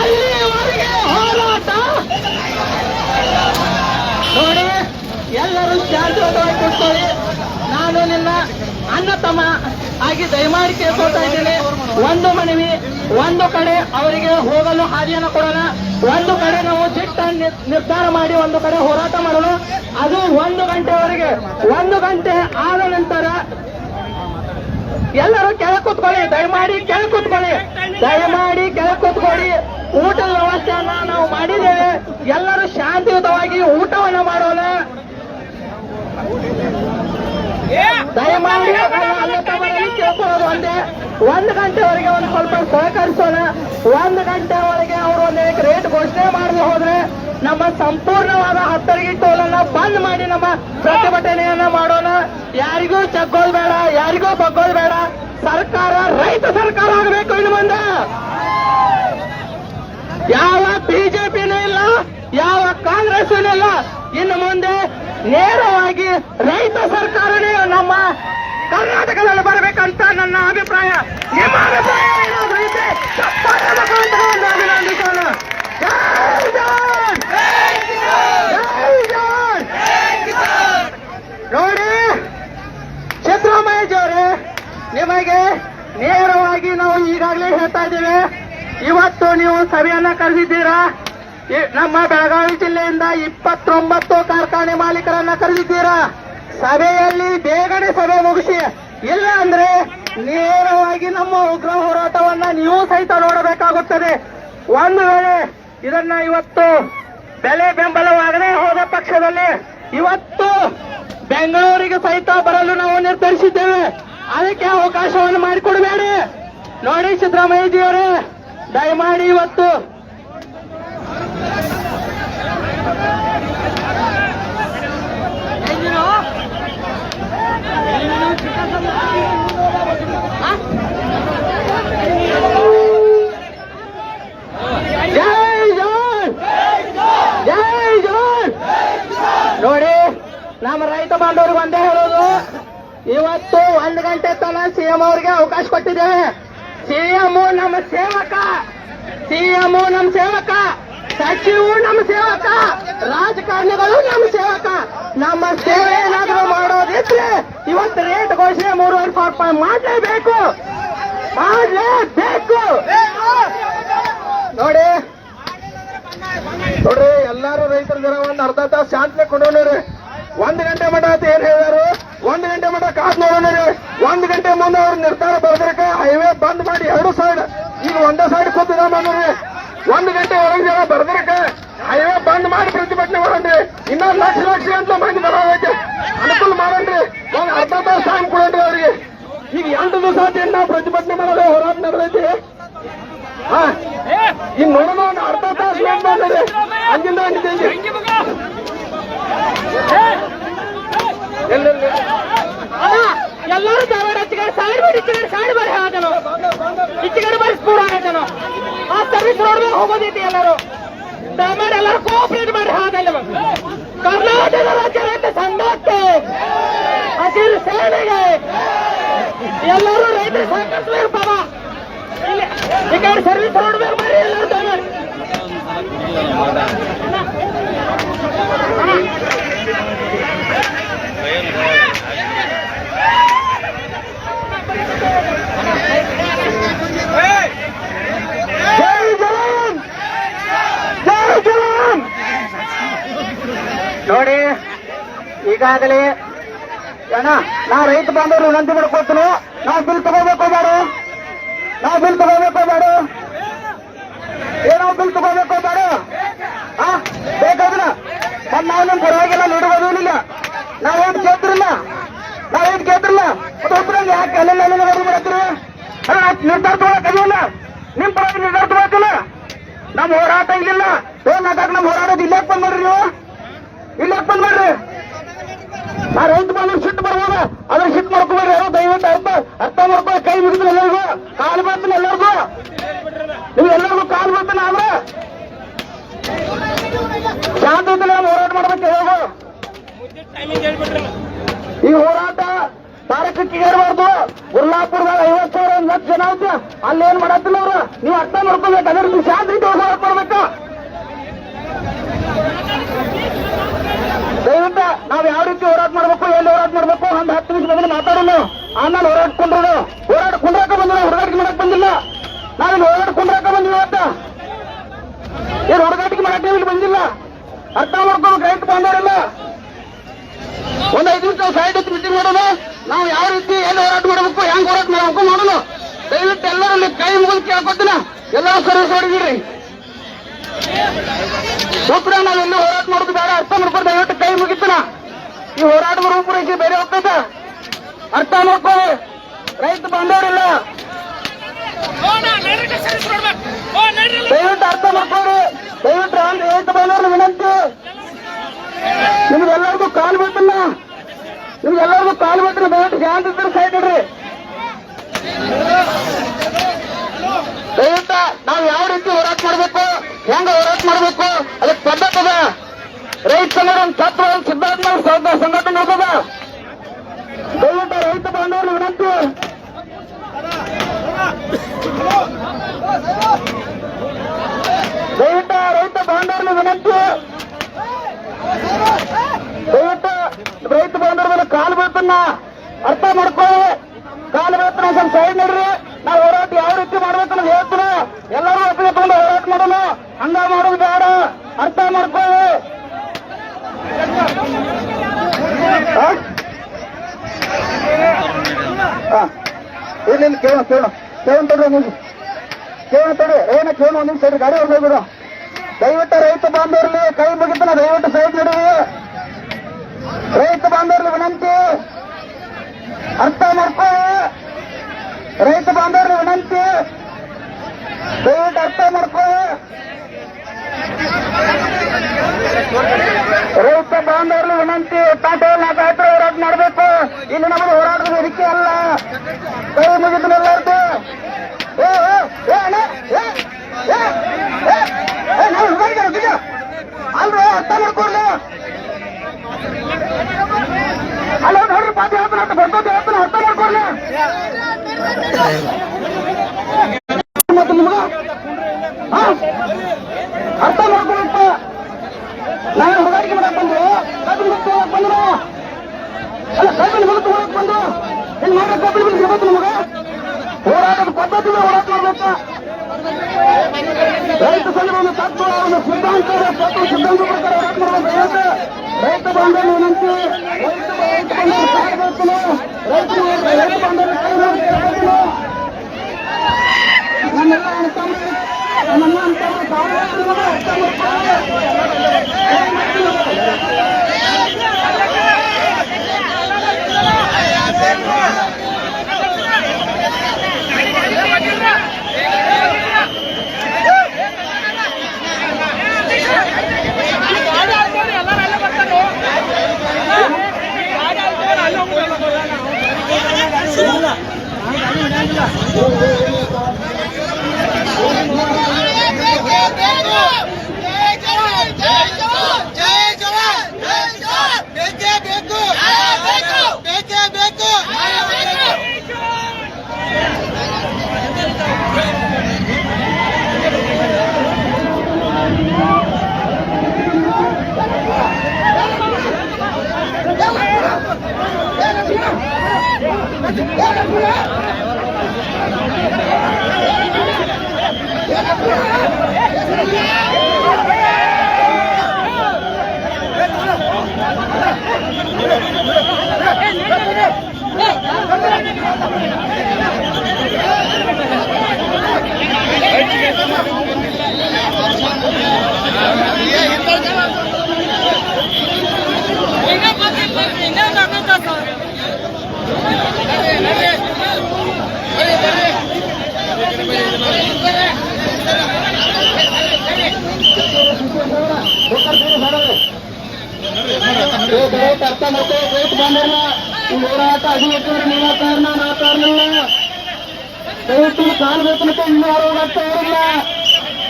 ಎಲ್ಲಿವರೆಗೆ ಹೋರಾಟ ನೋಡಿ ಎಲ್ಲರೂ ಶಾಂತಿಯುತವಾಗಿ ಕೂತ್ಕೊಳ್ಳಿ ನಾನು ನಿನ್ನ ಅಣ್ಣ ತಮ್ಮ ಆಗಿ ದಯಮಾಡಿ ಕೇಳ್ಕೊಳ್ತಾ ಇದ್ದೇನೆ. ಒಂದು ಮನವಿ, ಒಂದು ಕಡೆ ಅವರಿಗೆ ಹೋಗಲು ಹಾದಿಯನ್ನು ಕೊಡೋಣ. ಒಂದು ಕಡೆ ನಾವು ದಿಟ್ಟ ನಿರ್ಧಾರ ಮಾಡಿ ಒಂದು ಕಡೆ ಹೋರಾಟ ಮಾಡೋಣ. ಅದು ಒಂದು ಗಂಟೆವರೆಗೆ, ಒಂದು ಗಂಟೆ ಆದ ನಂತರ ಎಲ್ಲರೂ ಕೆಳ ಕೂತ್ಕೊಳ್ಳಿ ದಯಮಾಡಿ ಕೆಳ ಕೂತ್ಕೊಳ್ಳಿ ದಯಮಾಡಿ ಕೆಳ ಕೂತ್ಕೊಳ್ಳಿ ಊಟದ ವ್ಯವಸ್ಥೆಯನ್ನ ನಾವು ಮಾಡಿದ್ದೇವೆ. ಎಲ್ಲರೂ ದಯಮಾಡಿ ಒಂದೇ. ಒಂದು ಗಂಟೆವರೆಗೆ ಒಂದು ಸ್ವಲ್ಪ ಸಹಕರಿಸೋಣ. ಒಂದು ಗಂಟೆ ಒಳಗೆ ಅವರು ಒಂದು ರೇಟ್ ಘೋಷಣೆ ಮಾಡದೆ ಹೋದ್ರೆ ನಮ್ಮ ಸಂಪೂರ್ಣವಾದ ಹತ್ತರಿಗೆ ಟೋಲನ್ನ ಬಂದ್ ಮಾಡಿ ನಮ್ಮ ಪ್ರತಿಭಟನೆಯನ್ನ ಮಾಡೋಣ. ಯಾರಿಗೂ ಚಗ್ಗೋದು ಬೇಡ, ಯಾರಿಗೂ ಬಗ್ಗೋದು ಬೇಡ. ಸರ್ಕಾರ, ರೈತ ಸರ್ಕಾರ ಆಗಬೇಕು ಇನ್ನು ಮುಂದೆ. ಯಾವ ಬಿಜೆಪಿನೂ ಇಲ್ಲ, ಯಾವ ಕಾಂಗ್ರೆಸ್ ಇಲ್ಲ. ಇನ್ನು ಮುಂದೆ ನೇರವಾಗಿ ರೈತ ಸರ್ಕಾರನೇ ನಮ್ಮ ಕರ್ನಾಟಕದಲ್ಲಿ ಬರಬೇಕಂತ ನನ್ನ ಅಭಿಪ್ರಾಯ. ನಿಮ್ಮ ಅಭಿಪ್ರಾಯ ಅಭಿನಂದಿಸೋಣ! ನೋಡಿ ಸಿದ್ದರಾಮಯ್ಯಜಿಯವರೇ ನಿಮಗೆ ನೇರವಾಗಿ ನಾವು ಈಗಾಗಲೇ ಹೇಳ್ತಾ ಇದ್ದೇವೆ. ಇವತ್ತು ನೀವು ಸಭೆಯನ್ನ ಕರೆದಿದ್ದೀರಾ? ನಮ್ಮ ಬೆಳಗಾವಿ ಜಿಲ್ಲೆಯಿಂದ ಇಪ್ಪತ್ತೊಂಬತ್ತು ಕಾರ್ಖಾನೆ ಮಾಲೀಕರನ್ನ ಕರೆದಿದ್ದೀರಾ? ಸಭೆಯಲ್ಲಿ ಬೇಗನೆ ಸಭೆ ಮುಗಿಸಿ. ಇಲ್ಲ ಅಂದ್ರೆ ನೇರವಾಗಿ ನಮ್ಮ ಉಗ್ರ ಹೋರಾಟವನ್ನ ನೀವು ಸಹಿತ ನೋಡಬೇಕಾಗುತ್ತದೆ. ಒಂದು ವೇಳೆ ಇದನ್ನ ಇವತ್ತು ಬೆಲೆ ಬೆಂಬಲವಾಗದೇ ಹೋದ ಪಕ್ಷದಲ್ಲಿ ಇವತ್ತು ಬೆಂಗಳೂರಿಗೆ ಸಹಿತ ಬರಲು ನಾವು ನಿರ್ಧರಿಸಿದ್ದೇವೆ. ಅದಕ್ಕೆ ಅವಕಾಶವನ್ನು ಮಾಡಿಕೊಡಬೇಡಿ. ನೋಡಿ ಸಿದ್ದರಾಮಯ್ಯಜಿಯವರೇ, ದಯಮಾಡಿ ಇವತ್ತು ನಮ್ಮ ರೈತ ಬಾಂಧವರಿಗೆ ಒಂದೇ ಹೇಳೋದು, ಇವತ್ತು ಒಂದ್ ಗಂಟೆ ತನ ಸಿಎಂ ಅವರಿಗೆ ಅವಕಾಶ ಕೊಟ್ಟಿದ್ದೇವೆ. ಸಿಎಂ ನಮ್ಮ ಸೇವಕ ಸಿಎಂ ನಮ್ಮ ಸೇವಕ ಸಚಿವರು ನಮ್ಮ ಸೇವಕ, ರಾಜಕಾರಣಿಗಳು ನಮ್ಮ ಸೇವಕ. ನಮ್ಮ ಸೇವೆ ಏನಾದರೂ ಮಾಡೋದಿದ್ರೆ ಇವತ್ತು ರೇಟ್ ಘೋಷಣೆ ಮೂರುವರೆ ಸಾವಿರ ರೂಪಾಯಿ ಮಾಡಲೇಬೇಕು. ಮಾಡಲೇಬೇಕು. ನೋಡಿ. ನೋಡ್ರಿ, ಎಲ್ಲಾರು ರೈತರ ಜನ ಒಂದು ಅರ್ಧ ತಾಸು ಶಾಂತಿ ಕೊಂಡೋಗ್ರಿ ಒಂದ್ ಗಂಟೆ ಮಟ ಅಂತ ಏನ್ ಹೇಳಿದಾರು ಒಂದ್ ಗಂಟೆ ಮಟ ಕಾದ್ ನೋಡೋಣ್ರಿ ಒಂದ್ ಗಂಟೆ ಮುಂದೆ ಅವ್ರ ನಿರ್ಧಾರ ಬರ್ಬೇಕು ಹೈವೇ ಬಂದ್ ಮಾಡಿ ಎರಡು ಸೈಡ್ ಈಗ ಒಂದೇ ಸೈಡ್ ಕೂತಿದ ಬಂದ್ರಿ ಒಂದ್ ಗಂಟೆ ಒಳಗೆ ಜನ ಬರ್ದಿರಕ ಹೈವೇ ಬಂದ್ ಮಾಡಿ ಪ್ರತಿಭಟನೆ ಮಾಡೋಣ್ರಿ ಇನ್ನೊಂದ್ ಲಕ್ಷ ಲಕ್ಷ ಅಂತ ಮಂದಿ ಬರೋದಕ್ಕೆ ಅನುಕೂಲ ಮಾಡೋಣ್ರಿ ಒಂದ್ ಅರ್ಧ ತಾಸು ಟೈಮ್ ಕೊಡೋಣ್ರಿ ಅವ್ರಿಗೆ ಈಗ ಎಂಟು ದಿವಸ ಆತ ನಾವು ಪ್ರತಿಭಟನೆ ಮಾಡೋದು ಹೋರಾಟ ನಡೆದೈತಿ ಹಾ ಈಗ ನೋಡೋಣ ಒಂದು ಅರ್ಧ ತಾಸು ಬಂದ್ರೆ ಹಂಗಿಂದ ಹಂಗಿದ್ದೇವೆ ಎಲ್ಲರೂ ಧಾರವಾಡ ಹಚ್ಚಿಗಡೆ ಸೈಡ್ ಮಾಡಿ ಇಚ್ಚಿಗಡೆ ಸೈಡ್ ಬರಿ ಹಾದನು ಇಚ್ಚಿಗಡೆ ಬರಿ ಸ್ಪೂಡ್ ಆ ಸರ್ವಿಸ್ ರೋಡ್ ಮೇಲೆ ಹೋಗೋದೈತಿ ಎಲ್ಲರೂ. ದಯಮಾಡಿ ಎಲ್ಲರೂ ಕೋಆಪರೇಟ್ ಮಾಡಿ ಹಾಗಲ್ಲ ಕರ್ನಾಟಕ ರಾಜ್ಯ ರೈತ ಸಂಘಕ್ಕೆ, ಹಸಿರು ಸೇನೆಗೆ. ಎಲ್ಲರೂ ರೈತರು ಸಹಕರಿಸಬೇಕು ಬಾಬಾ ಈ ಸರ್ವಿಸ್ ರೋಡ್ ಮೇಲೆ ಮಾಡಿ ಎಲ್ಲರೂ ದಯಮಾಡಿ ರೈತ ಬಾಂಧವರು ವಿನಂತಿ ಮಾಡ್ಕೊಳ್ತೀನಿ ನಾವು ಬಿಲ್ ತಗೋಬೇಕು ಬೇಡ. ನಾವು ಬಿಲ್ ತಗೋಬೇಕು ಬೇಡ. ಏನೋ ಬಿಲ್ ತಗೋಬೇಕು ಬೇಡ. ಹಾ ಬೇಕಾದ್ರೆ ಮತ್ತೆ ನಾವು ನಿಮ್ ಪರವಾಗಿಲ್ಲ ನೋಡೋದಿಲ್ಲ ನಾವೇನ್ ಕೇಳ್ತಿರಲ್ಲ. ನಾವೇನ್ ಕೇಳ್ತಿರಲ್ಲ. ಒಬ್ಬರಲ್ಲಿ ಯಾಕೆ ಅಲ್ಲೆಲ್ಲ ಅಲ್ಲೆಲ್ಲ ಮಾಡ್ತೀರಿ ನಿರ್ಧಾರ ತಗೊಳಕ್ಕಾಗಿಲ್ಲ ನಿಮ್ ಪರವಾಗಿ ನಿರ್ಧಾರ ತಗೊಳಕಿಲ್ಲ ನಮ್ಮ ಹೋರಾಟ ಇಲ್ಲಿಲ್ಲ. ಏನ್ ನಾಟಕ ನಮ್ಮ ಹೋರಾಟದ ಇಲ್ಲೇ ಬಂದ್ ಮಾಡ್ರಿ ನೀವು. ಇಲ್ಲೇ ಬಂದ್ ಮಾಡ್ರಿ ನಾ ರೈತ ಬರ್ಬೋದ ಅದ್ರ ಹಿಟ್ ಮಾಡ್ಕೊಬೇಡ್ರಿ ಯಾರು, ದಯವಿಟ್ಟು ಅರ್ಥ ಅರ್ಥ ಮಾಡ್ಕೊಳ್ಳಿ, ಕೈ ಮುಗಿದ್ರೆ ಎಲ್ಲರಿಗೂ, ಕಾಲು ಬರ್ತೀನಿ ಎಲ್ಲರಿಗೂ. ನೀವು ಎಲ್ಲರಿಗೂ ಕಾಲು ಬರ್ತೀನಿ ಆದ್ರೆ. ಶಾಂತಿಯಿಂದ ನಾವು ಹೋರಾಟ ಮಾಡ್ಬೇಕು, ಹೇಗೋ. ಈ ಹೋರಾಟ ತಾರಕಕ್ಕೆ ಏರ್ಬಾರ್ದು. ಗುರ್ಲಾಪುರದಾಗ ಐವತ್ತು ಸಾವಿರ, ಒಂದು ಲಕ್ಷ ಜನ ಅಲ್ಲಿ ಏನ್ ಮಾಡತ್ತಿಲ್ಲ ಅವ್ರು. ನೀವು ಅರ್ಥ ಮಾಡ್ಕೋಬೇಕು, ಅದರಲ್ಲಿ ಶಾಂತಿ ಹೋರಾಟ ಮಾಡ್ಬೇಕು ದಯವಿಟ್ಟು ನಾವ್ ಯಾವ ರೀತಿ ಹೋರಾಟ ಮಾಡ್ಬೇಕು, ಎಲ್ಲಿ ಹೋರಾಟ ಮಾಡ್ಬೇಕು ಒಂದ್ ಹತ್ತು ನಿಮಿಷ ಮೊದಲು ಮಾತಾಡೋಣ. ಆಮೇಲೆ ಹೋರಾಡ್ಕೊಂಡ್ರು ಹೋರಾಟ ಕುಂಡ್ರಾಕ ಬಂದಿಲ್ಲ ಹುಡುಗಾಟಿಗೆ ಮಾಡಕ್ ಬಂದಿಲ್ಲ. ನಾವಿಲ್ಲಿ ಹೋರಾಟ ಕುಂಡ್ರಾಕ ಬಂದಿಲ್ಲ ಅಂತ ಏನ್ ಹುಡುಗಾಟಿಗೆ ಮಾಡಕ್ ಇಲ್ಲಿ ಬಂದಿಲ್ಲ. ಅರ್ಥ ಮಾಡ್ಕೊಂಡು ರೈಟ್ ಬಾಂಧವರೆಲ್ಲ ಒಂದ್ ಐದು ನಿಮಿಷ ಸೈಡ್ ಇತ್ತು ಮೀಟಿಂಗ್ ಮಾಡೋಣ ನಾವು ಯಾವ ರೀತಿ ಎಲ್ಲಿ ಹೋರಾಟ ಮಾಡಬೇಕು, ಹೆಂಗ್ ಹೋರಾಟ ಮಾಡಬೇಕು ಮಾಡೋಣ ದಯವಿಟ್ಟು ಎಲ್ಲರಲ್ಲಿ ಕೈ ಮುಗಿದು ಕೇಳ್ಕೊತೀನ? ಎಲ್ಲಾ ಸರ್ವಿಸ್ ಹೊಡಿದ್ರಿ ಸೂತ್ರ ನಾವೆಲ್ಲ ಹೋರಾಟ ಮಾಡೋದು ಬೇಡ, ಅರ್ಥ ಮಾಡ್ಕೊಂಡು ದಯವಿಟ್ಟು ಕೈ ಮುಗಿತನ? ಈ ಹೋರಾಟದ ರೂಪುರೇಷೆ ಬೇರೆ ಹೋಗ್ತೈತೆ ಅರ್ಥ ಮಾಡ್ಕೊಳ್ಳಿ ರೈತ ಬಂದವರಿಲ್ಲ. ದಯವಿಟ್ಟು ಅರ್ಥ ಮಾಡ್ಕೊಳ್ಳಿ ದಯವಿಟ್ಟು ಅಂದ್ರೆ ರೈತ ಬಂದವ್ರ ವಿನಂತಿ. ನಿಮ್ಗೆಲ್ಲರಿಗೂ ಕಾಲ್ ಬಿಟ್ಟಿಲ್ಲ. ನಿಮ್ಗೆಲ್ಲರಿಗೂ ಕಾಲ್ ಬಿಟ್ಟಿಲ್ಲ ದಯವಿಟ್ಟು ಶಾಂತ ಇದ್ರೆ ಸೈಡ್ ಇಡ್ರಿ. ದಯವಿಟ್ಟು ನಾವು ಯಾವ ರೀತಿ ಹೋರಾಟ ಮಾಡ್ಬೇಕು, ಹೆಂಗ ಹೋರಾಟ ಮಾಡಬೇಕು, ಅದಕ್ಕೆ ಪದ್ಧತಿ ರೈತ ಸಂಘ ಒಂದು ತತ್ವ ಒಂದು ಸಿದ್ಧಾಂತ ಒಂದು ಸಂಘ- ಸಂಘಟನೆ ಇರ್ತದ ದಯವಿಟ್ಟು ರೈತ ಬಾಂಧವರು ವಿನಂತಿ ದಯವಿಟ್ಟು ರೈತ ಬಾಂಧವರಲ್ಲಿ ವಿನಂತಿ ದಯವಿಟ್ಟು ರೈತ ಬಾಂಧವರ ಮೇಲೆ ಕಾಲು ಬೀಳ್ತನ್ನ ಅರ್ಥ ಮಾಡ್ಕೊಳ್ಳಿ ಕಾಲು ಬೀಳ್ತಾನ ಸ್ವಲ್ಪ ಸೈಡ್ ನೋಡ್ರಿ ನಾವು ಹೋರಾಟ ಯಾವ ರೀತಿ ಮಾಡ್ಬೇಕು ಅನ್ನೋದು ಹೇಳ್ತೀನಿ ಎಲ್ಲರೂ ಒಪ್ಪಿಗೆ ತಗೊಂಡು ಹೋರಾಟ ಮಾಡೋಣ ಹಂಗ ಮಾಡೋದು ಬೇಡ ಅರ್ಥ ಮಾಡ್ಕೊಳ್ಳಿ ಆ? ಆ. ಇಲ್ಲ ಇಲ್ಲ ಕೇಳೋಣ ಕೇಳೋಣ. ಕೇಳೋಣ ತಡ್ರಿ ನೀವು ಕೇಳೋಣ ತಡ್ರಿ. ಏನ ಕೇಳೋಣ ಒಂದ್ ಸೈಡ್ ಗಾಡಿ ಹೋಗ್ಬಿಡು. ದಯವಿಟ್ಟು ರೈತ ಬಾಂಧವರಲ್ಲಿ ಕೈ ಮುಗಿತನ, ದಯವಿಟ್ಟು ಸೈಡ್ ನಡುವೆ. ರೈತ ಬಾಂಧವರಲ್ಲಿ ವಿನಂತಿ. ಅರ್ಥ ಮಾಡ್ಕೊಳ್ಳಿ. ರೈತ ಬಾಂಧವರಲ್ಲಿ ವಿನಂತಿ. ದಯವಿಟ್ಟು ಅರ್ಥ ಮಾಡ್ಕೊಳ್ಳಿ. ರೈತ ಬಾಂಧವರು ವಿನಂತಿ ಪಾಟೇಲ್ ನಾಲ್ಕು ಹೋರಾಟ ಮಾಡಬೇಕು. ಇಲ್ಲಿ ನಮ್ದು ಹೋರಾಟದ ವೇದಿಕೆ ಅಲ್ಲ. ಕೈ ಮುಗಿದ್ರು ಎಲ್ಲರದು. ಅಲ್ರಿ ಅರ್ಥ ಮಾಡ್ಕೊಡ್ಲಿ. ಅಲ್ಲ ನೋಡ್ರಿ ಪಾತಿ ಹೇಳ್ತಾನ ಅರ್ಥ ಮಾಡ್ಕೊಡ್ಲಿ ಮತ್ತೆ ನಿಮ್ಗ ಹಾ? ಅರ್ಥ ಮಾಡ್ಕೊಳಪ್ಪ ನಾನು ಹುಡುಗಾರಿಕೆ ಮಾಡಕ್ ಬಂದು ಕಬ್ಬು ಮುಟ್ಟು ಹೋಗಕ್ ಬಂದ್ರು ಅಲ್ಲ ಕಬ್ಬಿನ ಮುಗಿದು ಹೋಗಕ್ ಬಂದು ಏನ್ ಮಾಡಕ್ ಕಬ್ಬಿನ ಮುಗಿದು ಗೊತ್ತು ನಿಮಗ ಹೋರಾಟದ ಪದ್ಧತಿ ಹೋರಾಟ ಮಾಡ್ಬೇಕು ರೈತ ಸಂಘ ಒಂದು ತತ್ವ ಒಂದು ಸಿದ್ಧಾಂತ ತತ್ವ ಸಿದ್ಧಾಂತ ಪ್ರಕಾರ ಹೋರಾಟ ಮಾಡಬೇಕು ಇವತ್ತು ರೈತ ಬಾಂಧವ ವಿನಂತಿ ರೈತ ರೈತ ಬಾಂಧವರು ಕಾಯ್ಬೇಕು ರೈತ ರೈತ ದಯವಿಟ್ಟು ಅರ್ಥ ಮತ್ತೆ ರೈತ ಬಂದಿಲ್ಲ ಹೋರಾಟ ಅಧಿವೇಶನ ನಿಮ್ಮ ಕಾರಣ, ನಾ ಕಾರಣಲ್ಲ ದಯವಿಟ್ಟು ಕಾಲು ವೇತನಕ್ಕೆ ಇನ್ನೂ ಯಾರು ಇರಲಿಲ್ಲ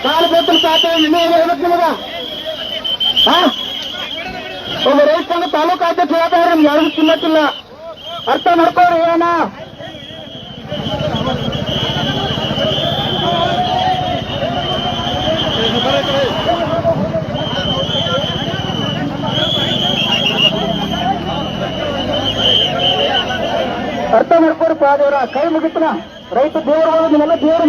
ಕಾಲು ಬೇತನ ಖಾತೆ ಇನ್ನೂ ಹೇಳ್ಬೇಕು ನಿಮಗ. ಒಬ್ಬ ರೈತನ ತಾಲೂಕು ಅಧ್ಯಕ್ಷ ಹೇಳ್ತಾರೆ ನಮ್ಗೆ ಯಾರಿಗೂ ತಿನ್ನಕ್ಕಿಲ್ಲ ಅರ್ಥ ಮಾಡ್ಕೋರಿ ಏನ ಅರ್ಥ ಮಾಡ್ಕೋರಿಪ್ಪ ದೇವ್ರ ಕೈ ಮುಗಿತನ. ರೈತ ದೇವರು ನಿಮ್ಮೆಲ್ಲ ದೇವ್ರ